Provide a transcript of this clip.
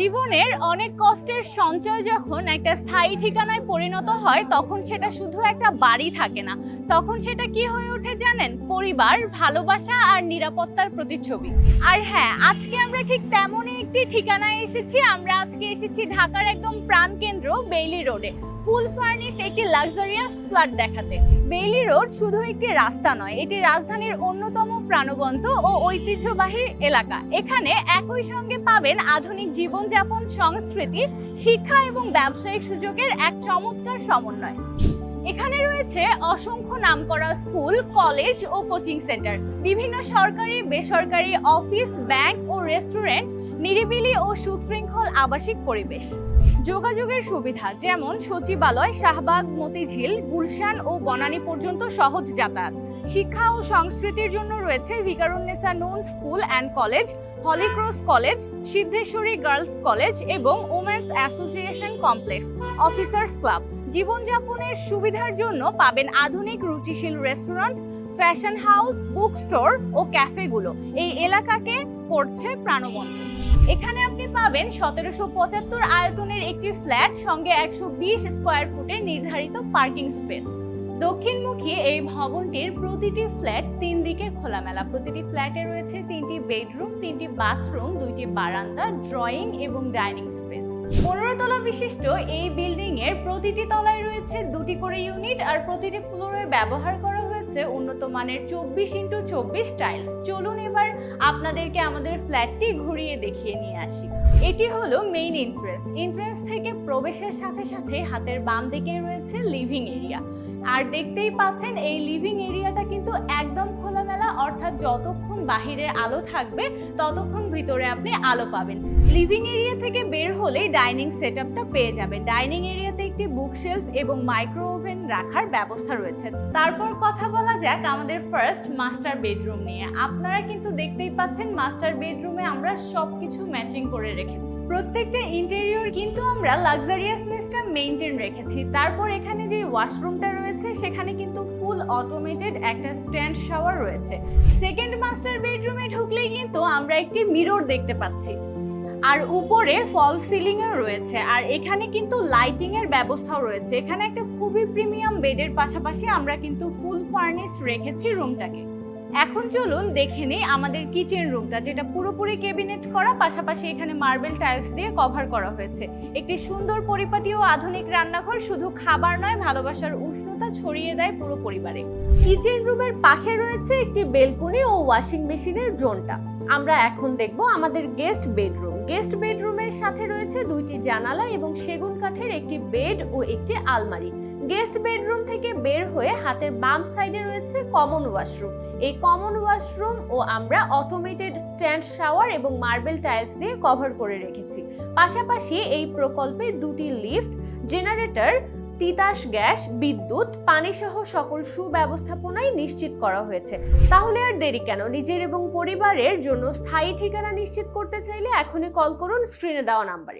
জীবনের অনেক কষ্টের সঞ্চয় যখন একটা স্থায়ী ঠিকানায় পরিণত হয়, তখন সেটা শুধু একটা বাড়ি থাকে না। তখন সেটা কি হয়ে ওঠে জানেন? পরিবার, ভালোবাসা আর নিরাপত্তার প্রতিচ্ছবি। আর হ্যাঁ আজকে আমরা ঠিক তেমনই একটি ঠিকানায় এসেছি। আমরা আজকে এসেছি ঢাকার একদম প্রাণকেন্দ্র বেইলি রোডে। ফুল ফার্নিশ একটি লাক্সারিয়াস ফ্ল্যাট দেখাতে। বেইলি রোড শুধু একটি রাস্তা নয়, এটি রাজধানীর অন্যতম প্রাণবন্ত ও ঐতিহ্যবাহী এলাকা। এখানে একই সঙ্গে পাবেন আধুনিক জীবনযাপন, সংস্কৃতি, শিক্ষা এবং ব্যবসায়িক সুযোগের এক চমৎকার সমন্বয়। এখানে রয়েছে অসংখ্য নামকরা স্কুল, কলেজ ও কোচিং সেন্টার। বিভিন্ন সরকারি, বেসরকারি, অফিস, ব্যাংক ও রেস্টুরেন্ট নিরিবিলি ও সুশৃঙ্খল আবাসিক পরিবেশ। যোগাযোগের সুবিধা যেমন সচিবালয়, শাহবাগ, মতিঝিল, গুলশান ও বনানী পর্যন্ত সহজ যাতায়াত। শিক্ষা ও সংস্কৃতির জন্য রয়েছে Viqarunnisa Noon school and college, Holy Cross college, Siddheswari girls college এবং women's association complex, officers club. জীবনযাপনের সুবিধার জন্য পাবেন আধুনিক রুচিশীল restaurant, fashion house, book store ও ক্যাফেগুলো। এই এলাকাকে করছে প্রাণবন্ত। এখানে আপনি পাবেন সতেরোশো পঁচাত্তর আয়তনের একটি ফ্ল্যাট সঙ্গে একশো বিশ স্কোয়ার ফুটের নির্ধারিত পার্কিং স্পেস। দক্ষিণমুখী এই ভবনটির প্রতিটি ফ্ল্যাট তিন দিকে খোলামেলা। প্রতিটি ফ্ল্যাটে রয়েছে তিনটি বেডরুম, তিনটি বাথরুম, দুইটি বারান্দা, ড্রয়িং এবং ডাইনিং স্পেস। পনেরো তলা বিশিষ্ট এই বিল্ডিং এর প্রতিটি তলায় রয়েছে দুটি করে ইউনিট আর প্রতিটি ফ্লোরে ব্যবহার করা হয়েছে উন্নত মানের চব্বিশ ইন্টু চব্বিশ টাইলস। চলুন এবার আপনাদেরকে আমাদের ফ্ল্যাটটি ঘুরিয়ে দেখিয়ে নিয়ে আসি। এটি হলো মেইন এন্ট্রেন্স এন্ট্রেন্স থেকে প্রবেশের সাথে সাথে হাতের বাম দিকে রয়েছে লিভিং এরিয়া আর দেখতেই পাচ্ছেন এই লিভিং এরিয়াটা কিন্তু একদম খোলামেলা অর্থাৎ যতক্ষণ বাহিরের আলো থাকবে, ততক্ষণ ভিতরে আপনি আলো পাবেন। লিভিং এরিয়া থেকে বের হলেই ডাইনিং সেটআপটা পেয়ে যাবেন। ডাইনিং এরিয়াতে একটি বুকশেলফ এবং মাইক্রো ওভেন রাখার ব্যবস্থা রয়েছে। তারপর কথা বলা যাক আমাদের ফার্স্ট মাস্টার বেডরুম নিয়ে। আপনারা কিন্তু দেখতেই পাচ্ছেন মাস্টার বেডরুমে আমরা সব কিছু ম্যাচিং করে রেখেছি। প্রত্যেকটা ইন্টেরিয়র কিন্তু আমরা লাক্সারিয়াসনেসটা মেনটেন রেখেছি। তারপর এখানে যে ওয়াশরুমটা রয়েছে, সেখানে কিন্তু ফুল অটোমেটেড একটা স্ট্যান্ড শাওয়ার রয়েছে। সেকেন্ড মাস্টার বেডরুমে ঢুকলেই কিন্তু আমরা একটি মিরর দেখতে পাচ্ছি। আর উপরে ফল সিলিং এর রয়েছে। আর এখানে কিন্তু লাইটিং এর ব্যবস্থাও রয়েছে। এখানে একটা খুবই প্রিমিয়াম বেডের পাশাপাশি আমরা কিন্তু ফুল ফার্নিশ রেখেছি রুমটাকে এখন চলুন দেখে নিই আমাদের কিচেন রুমটা যেটা পুরোপুরি কেবিনেট করা, পাশাপাশি এখানে মার্বেল টাইলস দিয়ে কভার করা হয়েছে। একটি সুন্দর পরিপাটি ও আধুনিক রান্নাঘর, শুধু খাবার নয়, ভালোবাসার উষ্ণতা ছড়িয়ে দেয় পুরো পরিবারে। কিচেন রুমের পাশে রয়েছে একটি বেলকনি ও ওয়াশিং মেশিনের জোনটা আমরা এখন দেখব আমাদের গেস্ট বেডরুম গেস্ট বেডরুমের সাথে রয়েছে দুইটি জানালা এবং সেগুন কাঠের একটি বেড ও একটি আলমারি। গেস্ট বেডরুম থেকে বের হয়ে হাতের বাম সাইডে রয়েছে কমন ওয়াশরুম। এই কমন ওয়াশরুম ও আমরা অটোমেটেড স্ট্যান্ড শাওয়ার এবং মার্বেল টাইলস দিয়ে কভার করে রেখেছি। পাশাপাশি এই প্রকল্পে দুটি লিফট জেনারেটর তিতাস গ্যাস, বিদ্যুৎ পানি সহ সকল সুব্যবস্থাপনাই নিশ্চিত করা হয়েছে। তাহলে আর দেরি কেন? নিজের এবং পরিবারের জন্য স্থায়ী ঠিকানা নিশ্চিত করতে চাইলে এখনই কল করুন স্ক্রিনে দেওয়া নাম্বারে